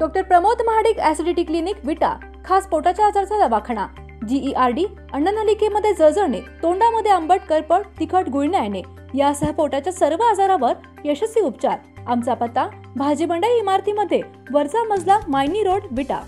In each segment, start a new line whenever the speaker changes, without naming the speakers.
Doctor Pramod Mahadik acidity clinic Vita खास पोटाच्या आजाराचा दवाखाना. जीईआरडी अन्ननलिकेमध्ये जळजळणे तोंडामध्ये आंबट करपट तिखट गुळण्या येणे यासह पोटाच्या सर्व आजारावर यशस्वी उपचार. आमचा पत्ता भाजीबंडा इमारतीमध्ये वरचा मजला मायनी रोड विटा.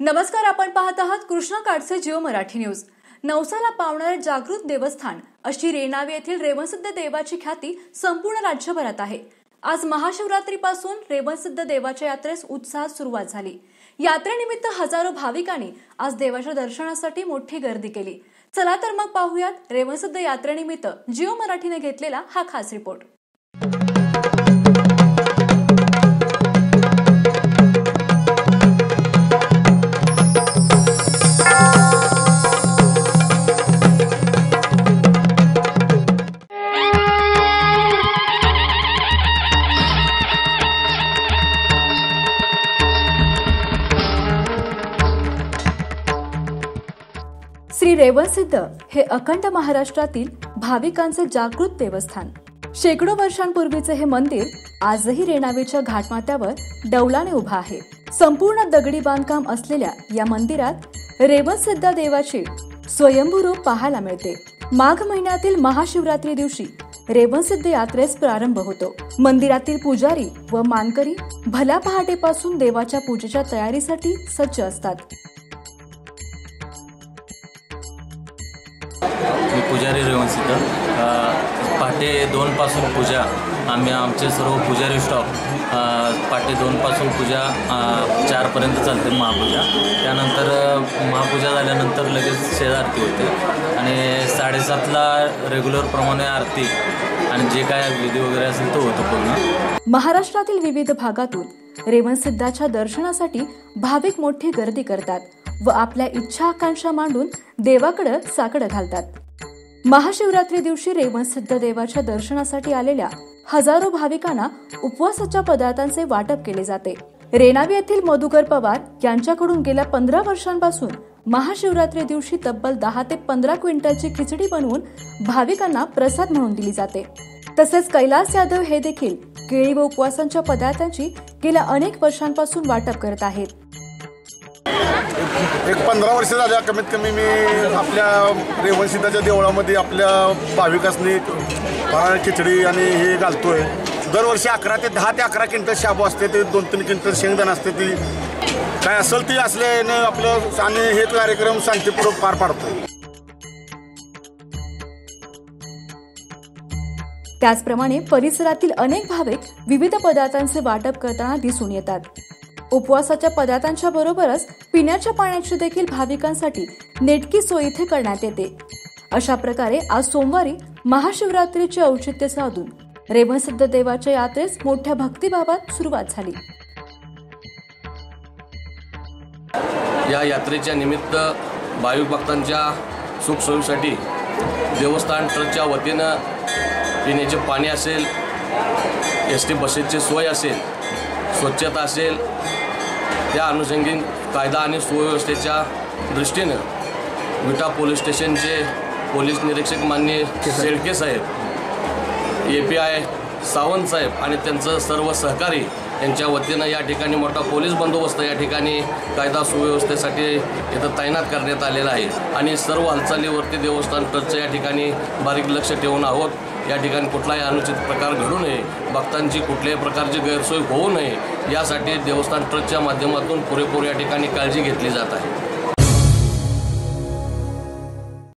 नमस्कार आपण पाहत आहात कृष्णा काडसे जिओ मराठी न्यूज. नवसाला पावणारे जागृत देवस्थान अशी रेणावे येथील रेवसिद्ध देवाची ख्याती संपूर्ण राज्यभरात आहे. आज महाशिवरात्रीपासून रेवणसिद्ध देवाच्या यात्रेस उत्साहात सुरुवात झाली. यात्रेनिमित्त हजारो भाविकांनी आज देवाच्या दर्शनासाठी मोठी गर्दी केली. चला तर मग पाहूयात रेवणसिद्ध यात्रेनिमित्त जिओ मराठीने घेतलेला हा खास रिपोर्ट. श्री रेवणसिद्ध हे अखंड महाराष्ट्रातील भाविकांचे जागृत देवस्थान. शेकडो वर्षांपूर्वीचे हे मंदिर आजही रेणावीच्या घाटमाथ्यावर डौलाने उभा आहे. संपूर्ण दगडी बांधकाम असलेल्या या मंदिरात रेवणसिद्ध देवाचे स्वयंभू रूप पाहायला मिळते. माघ महिन्यातील महाशिवरात्री दिवशी रेवणसिद्ध यात्रेस प्रारंभ होतो. मंदिरातील पुजारी व मानकरी भल्या पहाटेपासून देवाच्या पूजेच्या तयारीसाठी सज्ज असतात.
पुजारी रेवंश इथं. पहाटे दोनपासून पूजा. आम्ही आमचे सर्व पुजारी स्टॉप पहाटे दोनपासून पूजा चारपर्यंत चालते महापूजा. त्यानंतर महापूजा झाल्यानंतर लगेच शेजारती होते. आणि साडेसातला रेग्युलरप्रमाणे आरती आणि जे काय विधी वगैरे असेल तो होतो पूर्ण.
महाराष्ट्रातील विविध भागातून रेवणसिद्धाच्या दर्शनासाठी भाविक मोठी गर्दी करतात व आपल्या इच्छा आकांक्षा मांडून देवाकडं साकडं घालतात. महाशिवरात्री दिवशी रेवणसिद्ध देवाच्या दर्शनासाठी आलेल्या हजारो भाविकांना उपवासाच्या पदार्थांचे वाटप केले जाते. रेणावी येथील मधुकर पवार यांच्याकडून गेल्या पंधरा वर्षांपासून महाशिवरात्री दिवशी तब्बल दहा ते पंधरा क्विंटलची खिचडी बनवून भाविकांना प्रसाद म्हणून दिली जाते. तसेच कैलास यादव हे देखील केळी व उपवासांच्या पदार्थांची गेल्या अनेक वर्षांपासून वाटप करत आहेत.
एक पंधरा वर्ष झाल्या कमीत कमी मी आपल्या रेवणसिद्धाच्या देवळामध्ये आपल्या भाविकासनी फराळ खिचडी आणि हे घालतो आहे दरवर्षी अकरा ते दहा ते अकरा क्विंटल शाबू असते ते दोन तीन क्विंटल शेंगदण असते ती काय असेल ती असल्याने आपलं आणि हे कार्यक्रम शांतीपूर्वक पार पाडतो
त्याचप्रमाणे परिसरातील अनेक भाविक विविध पदार्थांचे वाटप करताना दिसून येतात. उपवासाच्या पदार्थांच्या बरोबरच पिण्याच्या पाण्याची देखील भाविकांसाठी नेटकी सोय इथे करण्यात येते. अशा प्रकारे आज सोमवारी महाशिवरात्रीचे औचित्य साधून रेवणसिद्ध देवाच्या यात्रेस मोठ्या भक्तिभावात सुरुवात झाली.
या यात्रेच्या निमित्त भाविक भक्तांच्या सुखसोयीसाठी देवस्थान ट्रस्टच्या वतीनं पिण्याचे पाणी असेल एस टी बसेसची सोय असेल स्वच्छता असेल त्या अनुषंगीन कायदा आणि सुव्यवस्थेच्या दृष्टीनं विटा पोलीस स्टेशनचे पोलीस निरीक्षक मान्य शेळके साहेब ए पी आय सावंत साहेब आणि त्यांचं सर्व सहकारी यांच्या वतीनं या ठिकाणी मोठा पोलीस बंदोबस्त या ठिकाणी कायदा सुव्यवस्थेसाठी इथं तैनात करण्यात आलेला आहे. आणि सर्व हालचालीवरती देवस्थान ट्रस्टचं या ठिकाणी बारीक लक्ष ठेवून आहोत. या ठिकाणी कुठलाही अनुचित प्रकार घडू नये भक्तांची कुठल्याही प्रकारची गैरसोय होऊ नये यासाठी देवस्थान ट्रस्टच्या माध्यमातून पुरेपूर या ठिकाणी काळजी घेतली जात आहे.